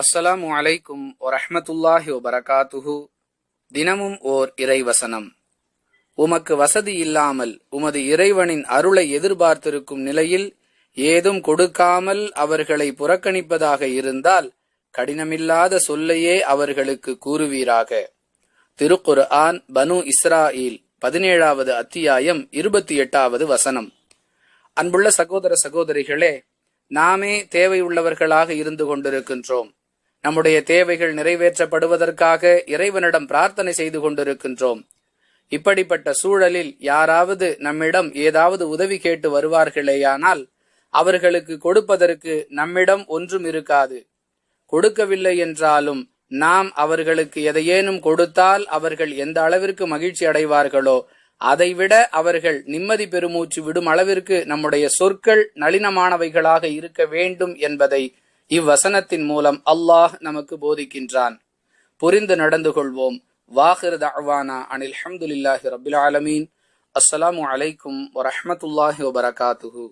அஸ்ஸலாமு அலைக்கும் வரஹ்மத்துல்லாஹி வபரகாத்துஹு. தினமும் ஓர் இறைவசனம். உமக்கு வசதி இல்லாமல் உமது இறைவனின் அருளை எதிர்பார்த்திருக்கும் நிலையில் ஏதும் கொடுக்காமல் அவர்களை புறக்கணிப்பதாக இருந்தால் கடினமில்லாத சொல்லையே அவர்களுக்கு கூறுவீராக. திருக்குர் ஆன் பனு இஸ்ராயில் பதினேழாவது அத்தியாயம் இருபத்தி எட்டாவது வசனம். அன்புள்ள சகோதர சகோதரிகளே நாமே தேவையுள்ளவர்களாக இருந்து கொண்டிருக்கின்றோம். நம்முடைய தேவைகள் நிறைவேற்றப்படுவதற்காக இறைவனிடம் பிரார்த்தனை செய்து கொண்டிருக்கின்றோம். இப்படிப்பட்ட சூழலில் யாராவது நம்மிடம் ஏதாவது உதவி கேட்டு வருவார்களேயானால் அவர்களுக்கு கொடுப்பதற்கு நம்மிடம் ஒன்றும் இருக்காது. கொடுக்கவில்லை என்றாலும் நாம் அவர்களுக்கு எதையேனும் கொடுத்தால் அவர்கள் எந்த அளவிற்கு மகிழ்ச்சி அடைவார்களோ அதைவிட அவர்கள் நிம்மதி பெருமூச்சு விடும் அளவிற்கு நம்முடைய சொற்கள் நளினமானவைகளாக இருக்க வேண்டும் என்பதை இவ்வசனத்தின் மூலம் அல்லாஹ் நமக்கு போதிக்கின்றான். புரிந்து நடந்து கொள்வோம். வாஹிர் தஅவானா அனில் ஹம்துலில்லாஹி ரபில் ஆலமீன். அஸ்ஸலாமு அலைக்கும் வரஹ்மத்துல்லாஹி வபரகாத்துஹூ.